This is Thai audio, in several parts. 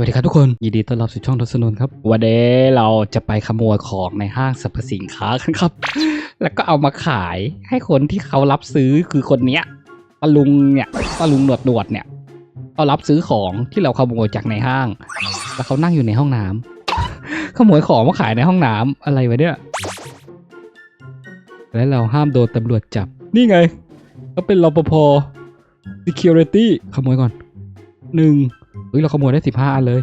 สวัสดีครับทุกคน ยินดีต้อนรับสู่ช่องทศนนท์ครับ วันนี้เราจะไปขโมยของในห้างสรรพสินค้ากันครับ แล้วก็เอามาขายให้คนที่เขารับซื้อคือคนเนี้ยตาลุงเนี่ยตาลุงหนวดหนวดเนี่ยเขารับซื้อของที่เราขโมยจากในห้าง แล้วเขานั่งอยู่ในห้องน้ำขโมยของมาขายในห้องน้ำอะไรวะเนี่ย และเราห้ามโดนตำรวจจับ นี่ไงเขาเป็นรปภ security ขโมยก่อนหนึ่ง เฮ้ยเราขโมยได้สิบห้าอันเลย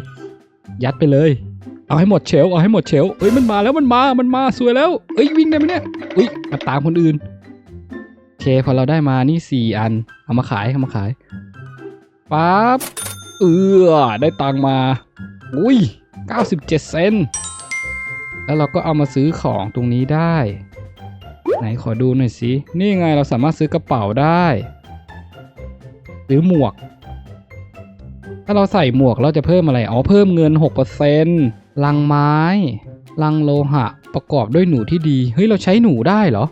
ยัดไปเลย เอาให้หมดเชลเอาให้หมดเชลเอ้ยมันมาแล้วมันมา มันมาสวยแล้วเอ้ยวิ่งได้ไหมเนี่ยเอ้ยมาตามคนอื่นโอเคพอเราได้มานี่สี่อัน เอามาขายเอามาขายปั๊บเออได้ตังมาอุ้ยเก้าสิบเจ็ดเซนแล้วเราก็เอามาซื้อของตรงนี้ได้ ไหนขอดูหน่อยสิ นี่ไงเราสามารถซื้อกระเป๋าได้ ซื้อหมวก ถ้าเราใส่หมวกเราจะเพิ่มอะไร อ๋อ เพิ่มเงิน 6%ลังไม้ ลังโลหะ ประกอบด้วยหนูที่ดี เฮ้ย เราใช้หนูได้เหรอ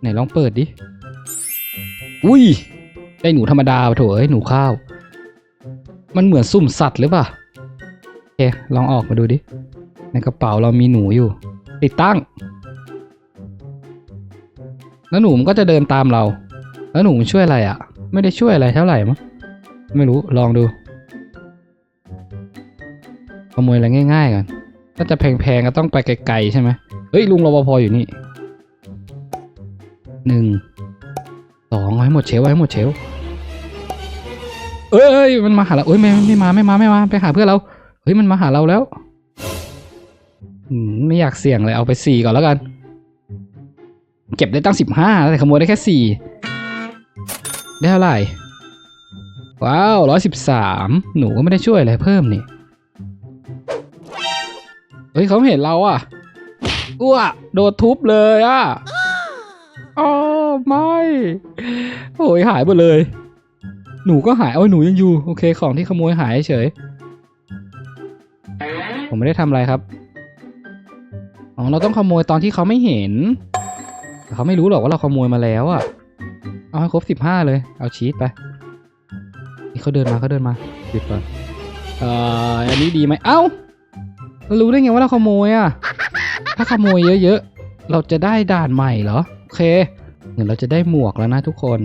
ไหนลองเปิดดิ อุ้ย ได้หนูธรรมดาปะโถเอ้ย หนูข้าว มันเหมือนสุ่มสัตว์หรือเปล่าโอเค ลองออกมาดูดิ ในกระเป๋าเรามีหนูอยู่ ติดตั้ง แล้วหนูมันก็จะเดินตามเรา แล้วหนูมันช่วยอะไรอะ่ะ ไม่ได้ช่วยอะไรเท่าไหร่มั้ง ไม่รู้ลองดู ขโมยอะไรง่ายๆกันถ้าจะแพงๆก็ต้องไปไกลๆใช่ไหมเฮ้ยลุงรปภอยู่นี่หนึ่งสองให้หมดเชลให้หมดเชลเอ้ยมันมาหาเราเอ้ยไม่ไม่มาไม่มาไม่มาไปหาเพื่อนเราเฮ้ยมันมาหาเราแล้วอไม่อยากเสี่ยงเลยเอาไปสี่ก่อนแล้วกัน เก็บได้ตั้งสิบห้าแต่ขโมยได้แค่สี่ได้เท่าไหร่ ว้าวร้อยสิบสามหนูก็ไม่ได้ช่วยอะไรเพิ่มนี่ เฮ้ยเขาเห็นเราอะอ้วโดนทุบเลยอะอ๋อไม่โอ้ยหายหมดเลย หนูก็หายเอาหนูยังอยู่ โอเค ของที่ขโมยหายเฉย ผมไม่ได้ทำอะไรครับอ๋อเราต้องขโมยตอนที่เขาไม่เห็นเขาไม่รู้หรอกว่าเราขโมยมาแล้วอะ เอาให้ครบสิบห้าเลย เอาชีสไป นี่เขาเดินมาเขาเดินมาปิดก่อนเอ่ออันนี้ดีไหมเอ้าเรารู้ได้ไงว่าเราขโมยอะ ถ้าขโมยเยอะๆ เราจะได้ด่านใหม่เหรอ โอเคเดี๋ยวเราจะได้หมวกแล้วนะทุกคน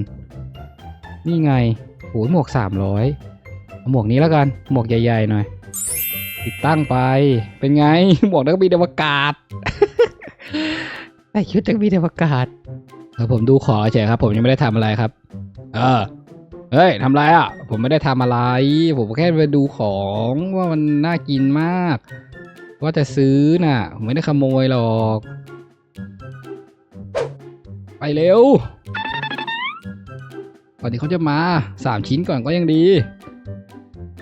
นี่ไงโหหมวกสามร้อยหมวกนี้แล้วกัน หมวกใหญ่ๆหน่อย ติดตั้งไป เป็นไง หมวกนักบินอวกาศได้ชุดนักบินอวกาศเออผมดูขอเฉยครับ ผมยังไม่ได้ทำอะไรครับ เออ เฮ้ยทำไรอะ ผมไม่ได้ทำอะไร ผมแค่ไปดูของว่ามันน่ากินมาก ว่าจะซื้อน่ะ ผมไม่ได้ขโมยหรอก ไปเร็วก่อนที่เขาจะมาสามชิ้นก่อนก็ยังดี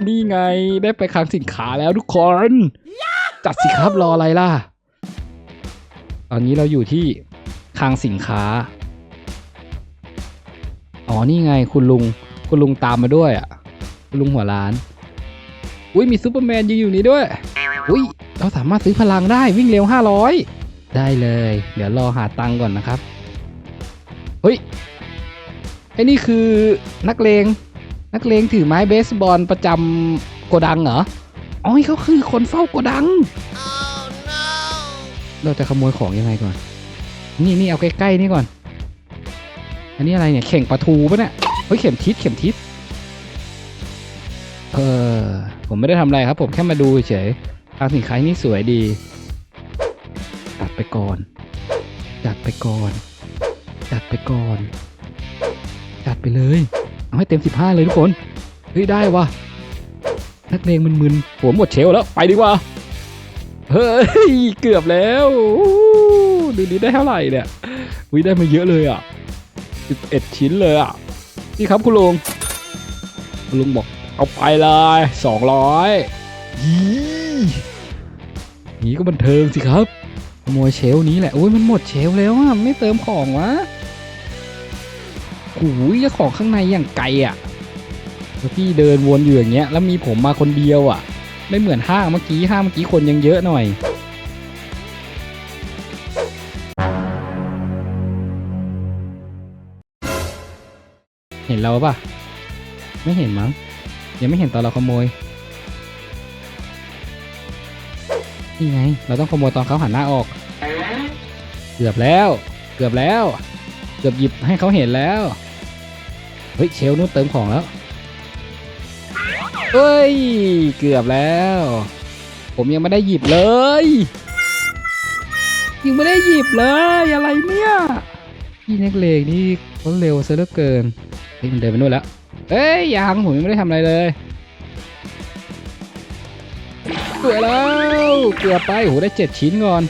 นี่ไงได้ไปคลังสินค้าแล้วทุกคน จัดสิครับรออะไรล่ะ ตอนนี้เราอยู่ที่คลังสินค้า อ๋อ นี่ไงคุณลุง คุณลุงตามมาด้วยอะคุณลุงหัวร้าน อุ้ยมีซูเปอร์แมนยืนอยู่นี้ด้วย อุ้ยเราสามารถซื้อพลังได้วิ่งเร็ว 500 ได้เลย เดี๋ยวรอหาตังค์ก่อนนะครับ เฮ้ยไอ้นี่คือนักเลง นักเลงถือไม้เบสบอลประจำโกดังเหรออ๋อเขาคือคนเฝ้าโกดังเราจะขโมยของยังไงก่อน นี่นี่เอาใกล้ๆนี่ก่อน อันนี้อะไรเนี่ย เข่งปลาทูปะเนี่ย เฮ้ยเข็มทิศเข็มทิศเออผมไม่ได้ทำอะไรครับ ผมแค่มาดูเฉยทางสินค้านี่สวยดีจัดไปก่อน จัดไปก่อน จัดไปก่อน จัดไปเลย เอาให้เต็มสิบห้าเลยทุกคน เฮ้ย ได้วะนักเลงมึนๆหัวหมดเชลแล้ว ไปดีกว่า เฮ้ย เกือบแล้วดูนี้ได้เท่าไหร่เนี่ยวิได้มาเยอะเลยอะ 11 ชิ้นเลยอะ นี่ครับคุณลุงคุณลุงบอกเอาไปเลย200ยี่นี่ก็บันเทิงสิครับขโมยเชลนี้แหละโอ้ยมันหมดเชลแล้วอะไม่เติมของวะโอ้ยของข้างในอย่างไกลอะพี่เดินวนอยู่อย่างเงี้ยแล้วมีผมมาคนเดียวอะ ไม่เหมือนห้างเมื่อกี้ห้างเมื่อกี้คนยังเยอะหน่อย เห็นเราปะไม่เห็นมั้ง ยังไม่เห็นตอนเราขโมย นี่ไง เราต้องขโมยตอนเขาหันหน้าออก เกือบแล้ว เกือบแล้ว เกือบหยิบให้เขาเห็นแล้ว เฮ้ยเชลนู่นเติมของแล้วเฮ้ย เกือบแล้ว ผมยังไม่ได้หยิบเลย ยังไม่ได้หยิบเลย อะไรเนี่ยพี่นักเลงนี่เขาเร็วซะเหลือเกิน เฮ้ยมันเดินไปนู่นแล้ว เอ้ยยังผมยังไม่ได้ทำอะไรเลยเกือบแล้วเกือบไปโอ้โหได้เจ็ดชิ้นก่อน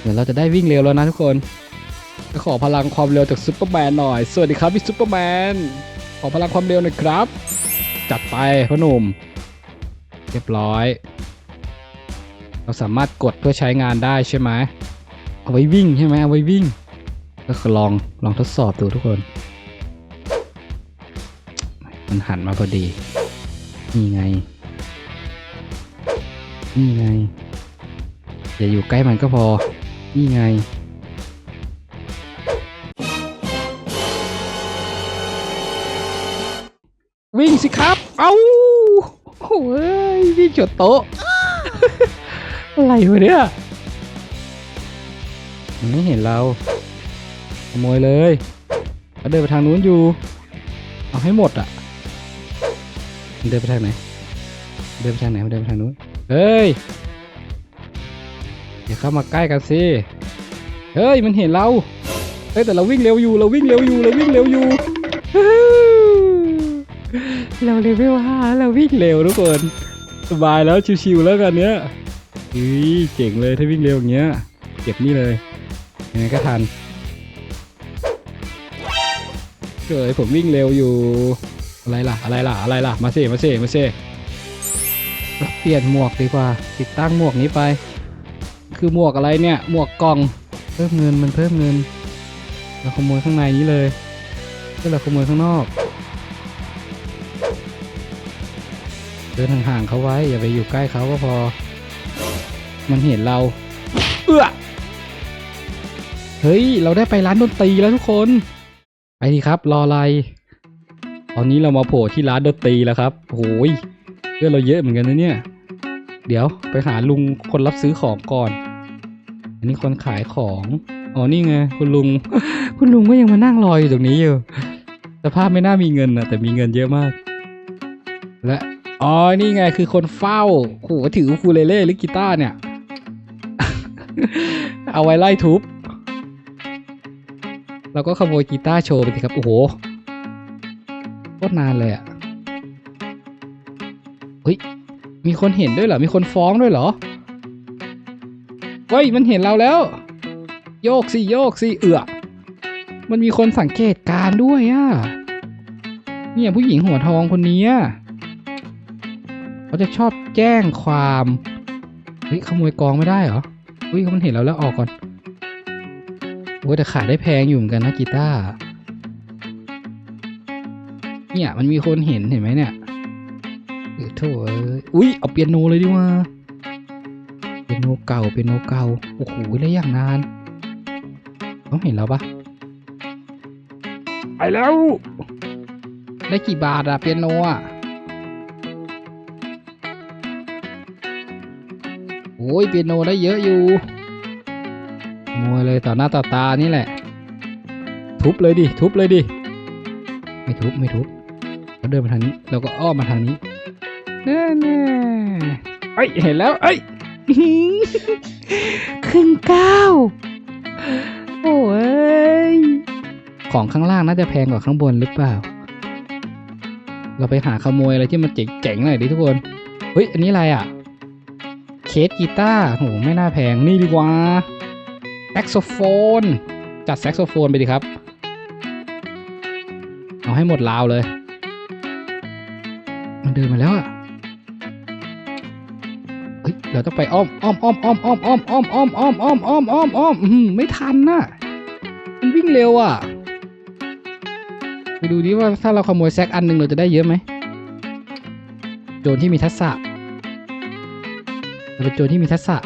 เดี๋ยวเราจะได้วิ่งเร็วแล้วนะทุกคนขอพลังความเร็วจากซูเปอร์แมนหน่อย สวัสดีครับพี่ซูเปอร์แมน ขอพลังความเร็วหน่อยครับ จัดไปพ่อหนุ่ม เรียบร้อย เราสามารถกดเพื่อใช้งานได้ใช่ไหม เอาไว้วิ่งใช่ไหมเอาไว้วิ่ง ก็คือลองลองทดสอบดูทุกคน มันหันมาพอดี นี่ไง นี่ไง อย่าอยู่ใกล้มันก็พอ นี่ไง วิ่งสิครับ เอาโอ้ยวิ่งจดโต๊ะ อะไรวะเนี่ยมันไม่เห็นเราขโมยเลยเดินไปทางนู้นอยู่ เอาให้หมดอะ เดินไปทางไหน เดินไปทางไหนมันเดินไปทางนู้น เฮ้ย อย่าเข้ามาใกล้กันสิ เฮ้ย มันเห็นเรา เฮ้ย แต่เราวิ่งเร็วอยู่ เราวิ่งเร็วอยู่ เราวิ่งเร็วอยู่ เราเร็วไม่าเราวิ่งเร็วทุกคน สบายแล้วชิวๆแล้วกันเนี้ยเฮ้ยเจ๋งเลยถ้าวิ่งเร็วอย่างเงี้ย เก็บนี่เลย ยังไงก็ทันเกิดผมวิ่งเร็วอยู่ อะไรล่ะ อะไรล่ะ อะไรล่ะ มาสิ มาสิ มาสิ เปลี่ยนหมวกดีกว่า ติดตั้งหมวกนี้ไป คือหมวกอะไรเนี่ย หมวกกล่อง เพิ่มเงิน มันเพิ่มเงิน เราขโมยข้างในนี้เลยเพื่อเราขโมยข้างนอก เดินห่างๆเขาไว้ อย่าไปอยู่ใกล้เขาก็พอ มันเห็นเรา เอื้อ เฮ้ย เราได้ไปร้านดนตรีแล้วทุกคน ไปดีครับ รออะไร ตอนนี้เรามาโผล่ที่ร้านดนตรีแล้วครับโอ้ยเพื่อนเราเยอะเหมือนกันนะเนี่ย เดี๋ยวไปหาลุงคนรับซื้อของก่อน อันนี้คนขายของ อ๋อนี่ไงคุณลุง คุณลุงก็ยังมานั่งรออยู่ตรงนี้อยู่ สภาพไม่น่ามีเงินนะแต่มีเงินเยอะมาก และ อ๋อ นี่ไงคือคนเฝ้าโหถือคูเลเล่หรือกีตาร์เนี่ย เอาไว้ไล่ทุบ เราก็ขโมยกีตาร์โชว์ไปสิครับ โอ้โห โคตรนานเลยอะ่ะเฮ้ย มีคนเห็นด้วยเหรอ มีคนฟ้องด้วยเหรอ เฮ้ย มันเห็นเราแล้ว โยกสิ โยกสิ เอือมันมีคนสังเกตการ์ด้วยอะ่ะเนี่ยผู้หญิงหัวทองคนนี้อะเขาจะชอบแจ้งความ เฮ้ย ขโมยกองไม่ได้เหรอ เฮ้ย มันเห็นเราแล้วออกก่อนโอ้แต่ขายได้แพงอยู่เหมือนกันนะกีตาร์ เนี่ยมันมีคนเห็นเห็นไหมเนี่ยเออโถเอ้ยอุ้ยเอาเปียโนเลยดีกว่าเปียโนเก่าเปียโนเก่าโอ้โหได้อย่างนานต้องเห็นแล้วปะไปแล้ว ได้กี่บาทอะเปียโนอะโอ้ยเปียโนได้เยอะอยู่ขโมยเลยต่อหน้าต่อตานี่แหละ ทุบเลยดิทุบเลยดิไม่ทุบไม่ทุบ เราเดินมาทางนี้ เราก็อ้อมมาทางนี้แน่แน่เอ้ยเห็นแล้ว เอ้ยขึ้นเก้าโอ้ยของข้างล่างน่าจะแพงกว่าข้างบนหรือเปล่า เราไปหาขโมยอะไรที่มันเจ๋งๆหน่อยดิทุกคน เฮ้ย อันนี้อะไรอะ เคสกีตาร์โหไม่น่าแพงนี่ดีกว่าแซกโซโฟน จัดแซกโซโฟนไปดิครับ เอาให้หมดลาวเลย เดินมาแล้วอะเฮ้ยเราต้องไปอ้อมอ้อมอ้อมอ้อมอ้อมอ้อมอ้อมอ้อมอ้อมอ้อมอ้อมอ้อมอ้อมไม่ทันน่ะมันวิ่งเร็วอะไปดูดิว่าถ้าเราขโมยแซกอันหนึ่งเราจะได้เยอะไหมโจรที่มีทักษะเราเป็นโจรที่มีทักษะ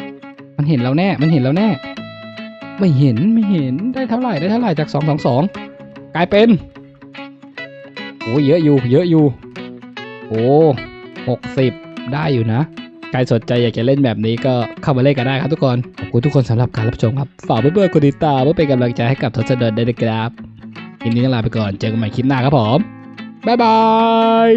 มันเห็นเราแน่ มันเห็นเราแน่ ไม่เห็นไม่เห็นได้เท่าไหร่ได้เท่าไหร่จากสองสองสองกลายเป็นโอ้เยอะอยู่ เยอะอยู่ โอ้หกสิบได้อยู่นะใครสนใจอยากจะเล่นแบบนี้ก็เข้ามาเล่นกันได้ครับทุกคน ขอบคุณทุกคนสำหรับการรับชมครับ ฝากเพื่อนๆกดติดตามเพื่อเป็นกำลังใจให้กับทศเดินได้วยนะครับวันนี้ต้องลาไปก่อน เจอกันใหม่คลิปหน้าครับผม บ๊ายบาย